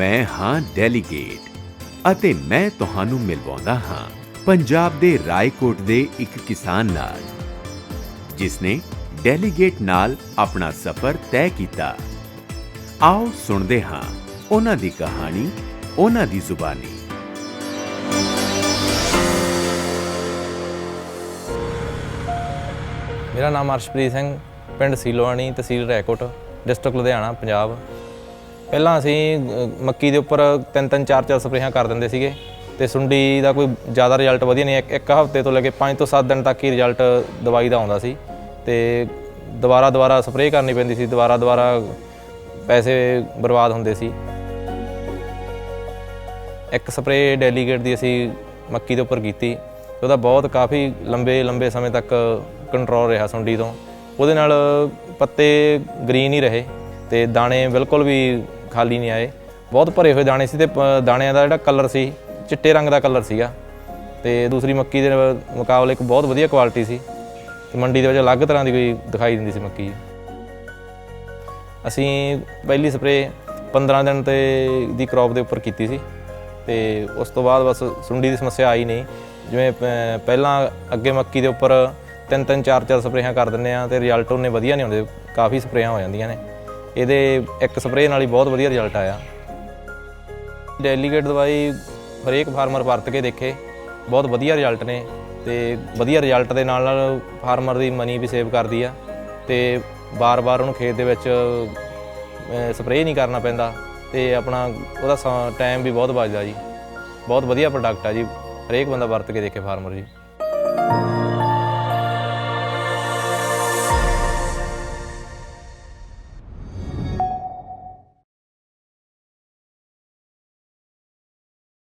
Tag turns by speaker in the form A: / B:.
A: ਮੈਂ ਹਾਂ ਡੈਲੀਗੇਟ ਅਤੇ ਮੈਂ ਤੁਹਾਨੂੰ ਮਿਲਵਾਉਂਦਾ ਹਾਂ ਪੰਜਾਬ ਦੇ ਰਾਏਕੋਟ ਦੇ ਇੱਕ ਕਿਸਾਨ ਨਾਲ ਜਿਸ ਨੇ ਡੈਲੀਗੇਟ ਨਾਲ ਆਪਣਾ ਸਫ਼ਰ ਤੈਅ ਕੀਤਾ। ਆਓ ਸੁਣਦੇ ਹਾਂ ਉਹਨਾਂ ਦੀ ਕਹਾਣੀ, ਉਹਨਾਂ ਦੀ ਜ਼ੁਬਾਨੀ।
B: ਮੇਰਾ ਨਾਮ ਅਰਸ਼ਪ੍ਰੀਤ ਸਿੰਘ, ਪਿੰਡ ਸੀਲੋਆਣੀ, ਤਹਿਸੀਲ ਰੈਕੋਟ ਡਿਸਟ੍ਰਿਕਟ ਲੁਧਿਆਣਾ, ਪੰਜਾਬ। ਪਹਿਲਾਂ ਅਸੀਂ ਅ, ਮੱਕੀ ਦੇ ਉੱਪਰ ਤਿੰਨ ਤਿੰਨ ਚਾਰ ਚਾਰ ਸਪਰੇਹਾਂ ਕਰ ਦਿੰਦੇ ਸੀਗੇ ਤੇ ਸੁੰਡੀ ਦਾ ਕੋਈ ਜ਼ਿਆਦਾ ਰਿਜ਼ਲਟ ਵਧੀਆ ਨਹੀਂ ਇੱਕ ਇੱਕ ਹਫ਼ਤੇ ਤੋਂ ਲੈ ਕੇ 5 ਤੋਂ 7 ਦਿਨ ਤੱਕ ਹੀ ਰਿਜ਼ਲਟ ਦਵਾਈ ਦਾ ਆਉਂਦਾ ਸੀ ਤੇ ਦੁਬਾਰਾ ਦੁਬਾਰਾ ਸਪਰੇਅ ਕਰਨੀ ਪੈਂਦੀ ਸੀ ਦੁਬਾਰਾ ਦੁਬਾਰਾ ਪੈਸੇ ਬਰਬਾਦ ਹੁੰਦੇ ਸੀ। ਇੱਕ ਸਪਰੇਅ ਡੈਲੀਗੇਟ ਦੀ ਅਸੀਂ ਮੱਕੀ ਦੇ ਉੱਪਰ ਕੀਤੀ ਉਹਦਾ ਬਹੁਤ ਕਾਫੀ ਲੰਬੇ ਲੰਬੇ ਸਮੇਂ ਤੱਕ ਕੰਟਰੋਲ ਰਿਹਾ ਸੁੰਡੀ ਤੋਂ। ਉਹਦੇ ਨਾਲ ਪੱਤੇ ਗ੍ਰੀਨ ਹੀ ਰਹੇ ਤੇ ਦਾਣੇ ਬਿਲਕੁਲ ਵੀ ਖਾਲੀ ਨਹੀਂ ਆਏ। ਬਹੁਤ ਭਰੇ ਹੋਏ ਦਾਣੇ ਸੀ ਤੇ ਪ- ਦਾਣਿਆਂ ਦਾ ਜਿਹੜਾ ਕਲਰ ਸੀ, ਚਿੱਟੇ ਰੰਗ ਦਾ ਕਲਰ ਸੀਗਾ। ਤੇ ਦੂਸਰੀ ਮੱਕੀ ਦੇ ਮੁਕਾਬਲੇ ਇੱਕ ਬਹੁਤ ਵਧੀਆ ਕੁਆਲਿਟੀ ਸੀ। ਤੇ ਮੰਡੀ ਦੇ ਵਿੱਚ ਅਲੱਗ ਤਰ੍ਹਾਂ ਦੀ ਕੋਈ ਦਿਖਾਈ ਦਿੰਦੀ ਸੀ ਮੱਕੀ। ਅਸੀਂ ਪਹਿਲੀ ਸਪਰੇਅ 15 ਦਿਨ ਤੇ ਦੀ ਕ੍ਰੌਪ ਦੇ ਉੱਪਰ ਕੀਤੀ ਸੀ। ਤੇ ਉਸ ਤੋਂ ਬਾਅਦ ਬਸ ਸੁੰਡੀ ਦੀ ਸਮੱਸਿਆ ਆਈ ਨਹੀਂ। ਜਿਵੇਂ ਪ- ਪਹਿਲਾਂ ਅੱਗੇ ਮੱਕੀ ਦੇ ਉੱਪਰ ਤਿੰਨ ਤਿੰਨ ਚਾਰ ਚਾਰ ਸਪਰੇਹਾਂ ਕਰ ਦਿੰਦੇ ਆ ਤੇ ਰਿਜ਼ਲਟ ਉਹਨੇ ਵਧੀਆ ਨਹੀਂ ਹੁੰਦੇ। ਕਾਫੀ ਸਪਰੇਹਾਂ ਹੋ ਜਾਂਦੀਆਂ ਨੇ। ਇਹਦੇ ਇੱਕ ਸਪਰੇਅ ਨਾਲ ਹੀ ਬਹੁਤ ਵਧੀਆ ਰਿਜ਼ਲਟ ਆਇਆ। ਡੈਲੀਗੇਟ ਦਵਾਈ ਹਰੇਕ ਫਾਰਮਰ ਵਰਤ ਕੇ ਦੇਖੇ, ਬਹੁਤ ਵਧੀਆ ਰਿਜ਼ਲਟ ਨੇ ਤੇ ਵਧੀਆ ਰਿਜ਼ਲਟ ਦੇ ਨਾਲ ਨਾਲ ਫਾਰਮਰ ਦੀ ਮਨੀ ਵੀ ਸੇਵ ਕਰਦੀ ਆ ਤੇ ਬਾਰ-ਬਾਰ ਉਹਨੂੰ ਖੇਤ ਦੇ ਵਿੱਚ ਸਪਰੇਅ ਨਹੀਂ ਕਰਨਾ ਪੈਂਦਾ ਤੇ ਆਪਣਾ ਉਹਦਾ ਟਾਈਮ ਵੀ ਬਹੁਤ ਬਚਦਾ ਜੀ। ਬਹੁਤ ਵਧੀਆ ਪ੍ਰੋਡਕਟ ਆ ਜੀ, ਹਰੇਕ ਬੰਦਾ ਵਰਤ ਕੇ ਦੇਖੇ ਫਾਰਮਰ ਜੀ।